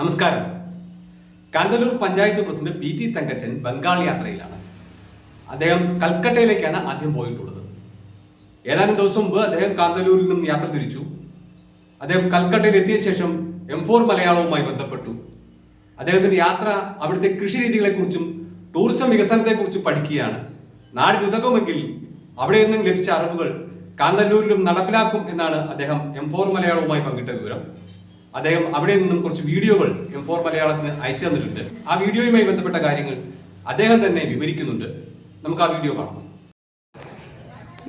നമസ്കാരം. Kanthalloor panchayat president P T Thankachan Bengal യാത്രയിലാണ്. അദ്ദേഹം കൽക്കട്ടയിലേക്കാണ് ആദ്യം പോയിട്ടുള്ളത്. ഏതാനും ദിവസം മുമ്പ് അദ്ദേഹം കാന്തല്ലൂരിൽ നിന്നും യാത്ര തിരിച്ചു. അദ്ദേഹം കൽക്കട്ടയിൽ എത്തിയ ശേഷം എം ഫോർ മലയാളവുമായി ബന്ധപ്പെട്ടു. അദ്ദേഹത്തിന്റെ യാത്ര അവിടുത്തെ കൃഷി രീതികളെക്കുറിച്ചും ടൂറിസം വികസനത്തെക്കുറിച്ചും പഠിക്കുകയാണ്. നാടിനുതകുമെങ്കിൽ അവിടെ നിന്നും ലഭിച്ച അറിവുകൾ കാന്തല്ലൂരിലും നടപ്പിലാക്കും എന്നാണ് അദ്ദേഹം എം ഫോർ മലയാളവുമായി പങ്കിട്ട വിവരം. അദ്ദേഹം അവിടെ നിന്നും കുറച്ച് വീഡിയോകൾ എം ഫോർ മലയാളത്തിന് അയച്ചു തന്നിട്ടുണ്ട്. ആ വീഡിയോയുമായി ബന്ധപ്പെട്ട കാര്യങ്ങൾ അദ്ദേഹം തന്നെ വിവരിക്കുന്നുണ്ട്. നമുക്ക് ആ വീഡിയോ കാണാം.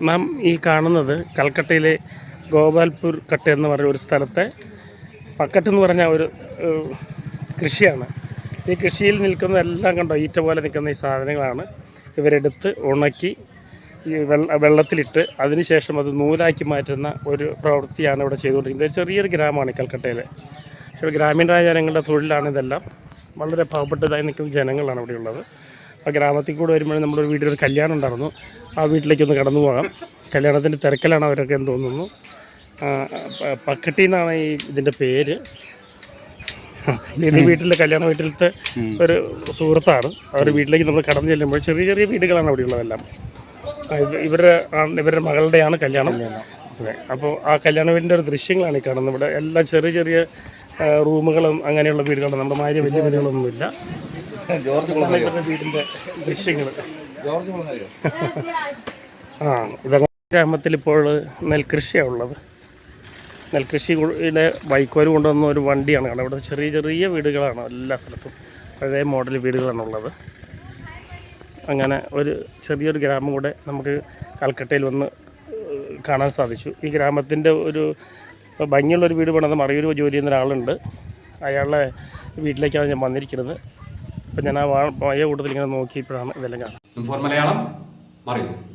മാം ഈ കാണുന്നത് കൽക്കട്ടയിലെ ഗോപാൽപൂർ കട്ട എന്ന് പറയുന്ന ഒരു സ്ഥലത്തെ പക്കട്ട് എന്ന് പറഞ്ഞ ഒരു കൃഷിയാണ്. ഈ കൃഷിയിൽ നിൽക്കുന്ന എല്ലാം കണ്ടോ? ഈറ്റ പോലെ നിൽക്കുന്ന ഈ സാധനങ്ങളാണ് ഇവരെടുത്ത് ഉണക്കി ഈ വെള്ള വെള്ളത്തിലിട്ട് അതിനുശേഷം അത് നൂലാക്കി മാറ്റുന്ന ഒരു പ്രവൃത്തിയാണ് ഇവിടെ ചെയ്തുകൊണ്ടിരിക്കുന്നത്. ഒരു ചെറിയൊരു ഗ്രാമമാണ് കൽക്കട്ടയിലെ. പക്ഷേ ഗ്രാമീണരായ ജനങ്ങളുടെ തൊഴിലാണ് ഇതെല്ലാം. വളരെ പാവപ്പെട്ടതായി നിൽക്കുന്ന ജനങ്ങളാണ് ഇവിടെ ഉള്ളത്. ആ ഗ്രാമത്തിൽ കൂടെ വരുമ്പോൾ നമ്മുടെ വീട്ടിൽ ഒരു കല്യാണം ഉണ്ടായിരുന്നു. ആ വീട്ടിലേക്കൊന്ന് കടന്നു പോകാം. കല്യാണത്തിന്റെ തിരക്കിലാണ് അവരൊക്കെ എന്ന് തോന്നുന്നു. പക്കട്ടി എന്നാണ് ഈ ഇതിന്റെ പേര്. ഇത് വീട്ടിലെ കല്യാണ വീട്ടിലത്തെ ഒരു സുഹൃത്താണ്. അവർ വീട്ടിലേക്ക് നമ്മൾ കടന്നു ചെല്ലുമ്പോൾ ചെറിയ ചെറിയ വീടുകളാണ് അവിടെ ഉള്ളതെല്ലാം. ആ, ഇത് ഇവരുടെ ഇവരുടെ മകളുടെയാണ് കല്യാണം. അപ്പോൾ ആ കല്യാണ വീടിന്റെ ഒരു ദൃശ്യങ്ങളാണ് ഈ കാണുന്നത്. ഇവിടെ എല്ലാം ചെറിയ ചെറിയ റൂമുകളും അങ്ങനെയുള്ള വീടുകളും നമ്മുടെ മാര്യ വലിയ വീടുകളൊന്നുമില്ല. ഇവരുടെ വീടിന്റെ ദൃശ്യങ്ങൾ. ആ ഇതങ്ങനെ ഗ്രാമത്തിൽ ഇപ്പോൾ നെൽകൃഷിയാണ് ഉള്ളത്. നെൽകൃഷിയുടെ വൈക്കോൽ കൊണ്ടുവന്ന ഒരു വണ്ടിയാണ് കാരണം ഇവിടെ ചെറിയ ചെറിയ വീടുകളാണ് എല്ലാ സ്ഥലത്തും. പഴയ മോഡൽ വീടുകളാണ് ഉള്ളത് അങ്ങനെ ഒരു ചെറിയൊരു ഗ്രാമം കൂടെ നമുക്ക് കൽക്കട്ടയിൽ വന്ന് കാണാൻ സാധിച്ചു. ഈ ഗ്രാമത്തിന്റെ ഒരു ഭംഗിയുള്ളൊരു വീട് പണിത് മറയൂർ ജോലി ചെയ്യുന്ന ഒരാളുണ്ട്. അയാളുടെ വീട്ടിലേക്കാണ് ഞാൻ വന്നിരിക്കുന്നത്. അപ്പം ഞാൻ ആ വാ- പോയ കൂട്ടത്തിൽ ഇങ്ങനെ നോക്കിയപ്പോഴാണ് ഇതെല്ലാം കാണുന്നത്. മലയാളം മറിയൂ